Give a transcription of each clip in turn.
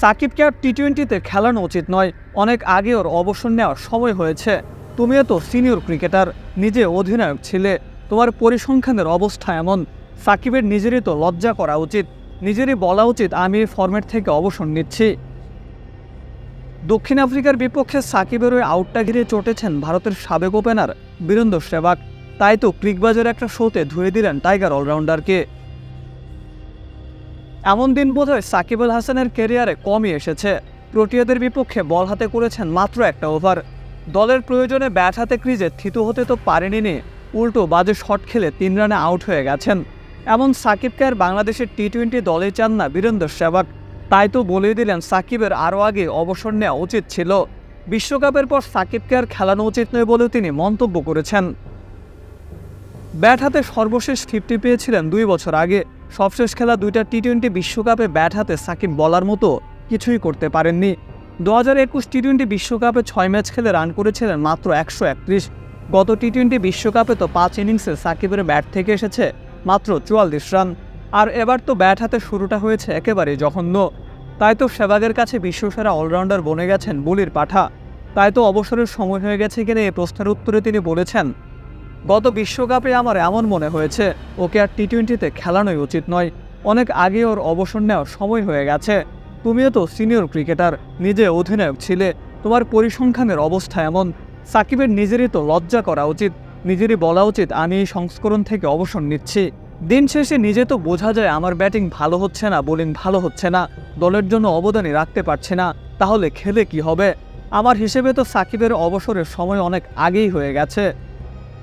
সাকিবকে আর টি টোয়েন্টিতে খেলানো উচিত নয়। অনেক আগে ওর অবসর নেওয়ার সময় হয়েছে। তুমিও তো সিনিয়র ক্রিকেটার, নিজে অধিনায়ক ছিলে। তোমার পরিসংখ্যানের অবস্থা এমন। সাকিবের নিজেরই তো লজ্জা করা উচিত। নিজেরই বলা উচিত, আমি এই ফরম্যাট থেকে অবসর নিচ্ছি। দক্ষিণ আফ্রিকার বিপক্ষে সাকিবের ওই আউটটা ঘিরে চটেছেন ভারতের সাবেক ওপেনার বীরেন্দ্র সেবাগ তাই তো ক্রিকবাজের একটা শোতে ধুয়ে দিলেন টাইগার অলরাউন্ডারকে। এমন দিন বোধহয় সাকিব আল হাসানের কেরিয়ারে কমই এসেছে। প্রোটিয়াদের বিপক্ষে বল হাতে করেছেন মাত্র একটা ওভার। দলের প্রয়োজনে ব্যাট হাতে ক্রিজে থিতু হতে তো পারেনি উল্টো বাজে শট খেলে তিন রানে আউট হয়ে গেছেন। এমন সাকিবকে আর বাংলাদেশের টি টোয়েন্টি দলে চান না বীরেন্দ্র সেবাগ তাই তো বলেই দিলেন, সাকিবের আরও আগে অবসর নেওয়া উচিত ছিল। বিশ্বকাপের পর সাকিবকে আর খেলানো উচিত নয় বলেও তিনি মন্তব্য করেছেন। ব্যাট হাতে সর্বশেষ ফিফটি পেয়েছিলেন দুই বছর আগে। সবশেষ খেলা দুইটা টি টোয়েন্টি বিশ্বকাপে ব্যাট হাতে সাকিব বলার মতো কিছুই করতে পারেননি। দু হাজার একুশ টি টোয়েন্টি বিশ্বকাপে ছয় ম্যাচ খেলে রান করেছিলেন মাত্র একশো একত্রিশ। গত টি টোয়েন্টি বিশ্বকাপে তো পাঁচ ইনিংসে সাকিবের ব্যাট থেকে এসেছে মাত্র চুয়াল্লিশ রান। আর এবার তো ব্যাট হাতে শুরুটা হয়েছে একেবারে জঘন্য। তাই তো সেবাগের কাছে বিশ্বসেরা অলরাউন্ডার বনে গেছেন বলির পাঠা। তাই তো অবসরের সময় হয়ে গেছে কিনা এই প্রশ্নের উত্তরে তিনি বলেছেন গত বিশ্বকাপে আমার এমন মনে হয়েছে, ওকে আর টি টোয়েন্টিতে খেলানোই উচিত নয়। অনেক আগে ওর অবসর নেওয়ার সময় হয়ে গেছে। তুমিও তো সিনিয়র ক্রিকেটার, নিজে অধিনায়ক ছিলে, তোমার পরিসংখ্যানের অবস্থা এমন। সাকিবের নিজেরই তো লজ্জা করা উচিত, নিজেরই বলা উচিত, আমি এই সংস্করণ থেকে অবসর নিচ্ছি। দিন শেষে নিজে তো বোঝা যায় আমার ব্যাটিং ভালো হচ্ছে না, বোলিং ভালো হচ্ছে না, দলের জন্য অবদানই রাখতে পারছে না, তাহলে খেলে কি হবে? আমার হিসেবে তো সাকিবের অবসরের সময় অনেক আগেই হয়ে গেছে।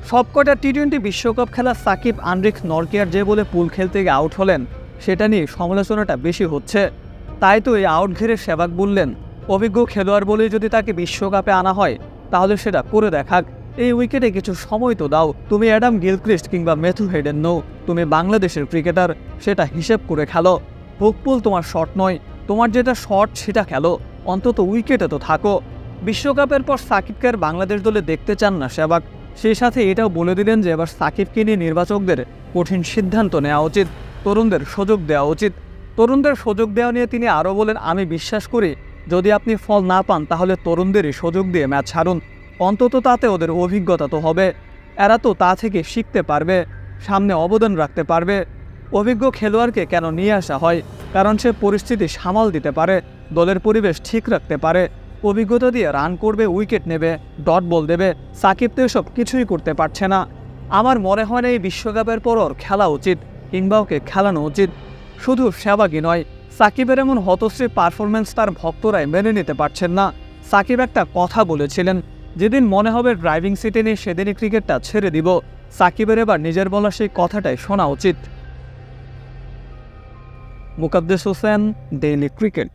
সবকটা টি টোয়েন্টি বিশ্বকাপ খেলা সাকিব আনরিক নরকিয়ার যে বলে পুল খেলতে গিয়ে আউট হলেন, সেটা নিয়ে সমালোচনাটা বেশি হচ্ছে। তাই তো এই আউট ঘিরে সেবাক বললেন অভিজ্ঞ খেলোয়াড় বলেই যদি তাকে বিশ্বকাপে আনা হয়, তাহলে সেটা করে দেখাক। এই উইকেটে কিছু সময় তো দাও। তুমি অ্যাডাম গিলক্রিস্ট কিংবা মেথু হেডেন নও তুমি বাংলাদেশের ক্রিকেটার, সেটা হিসেব করে খেলো। হুকপুল তোমার শট নয়, তোমার যেটা শট সেটা খেলো। অন্তত উইকেটে তো থাকো। বিশ্বকাপের পর সাকিবকে বাংলাদেশ দলে দেখতে চান না সেবাগ। সেই সাথে এটাও বলে দিলেন যে এবার সাকিবকে নিয়ে নির্বাচকদের কঠিন সিদ্ধান্ত নেওয়া উচিত, তরুণদের সুযোগ দেওয়া উচিত। তরুণদের সুযোগ দেওয়া নিয়ে তিনি আরও বলেন, আমি বিশ্বাস করি, যদি আপনি ফল না পান, তাহলে তরুণদেরই সুযোগ দিয়ে ম্যাচ ছাড়ুন অন্তত তাতে ওদের অভিজ্ঞতা তো হবে। এরা তো তা থেকে শিখতে পারবে, সামনে অবদান রাখতে পারবে। অভিজ্ঞ খেলোয়াড়কে কেন নিয়ে আসা হয়? কারণ সে পরিস্থিতি সামাল দিতে পারে, দলের পরিবেশ ঠিক রাখতে পারে। অভিজ্ঞতা দিয়ে রান করবে উইকেট নেবে ডট বল দেবে, সাকিব তো এসব কিছুই করতে পারছে না। আমার মনে হয় না এই বিশ্বকাপের পর ওর খেলা উচিত, কিংবা ওকে খেলানো উচিত। শুধু সেবাগী নয়, সাকিবের এমন হতশ্রী পারফরমেন্স তার ভক্তরাই মেনে নিতে পারছেন না। সাকিব একটা কথা বলেছিলেন, যেদিন মনে হবে ড্রাইভিং সিটে নিয়ে সেদিনই ক্রিকেটটা ছেড়ে দিব। সাকিবের এবার নিজের বলা সেই কথাটাই শোনা উচিত। Mukaddes Hossain daily cricket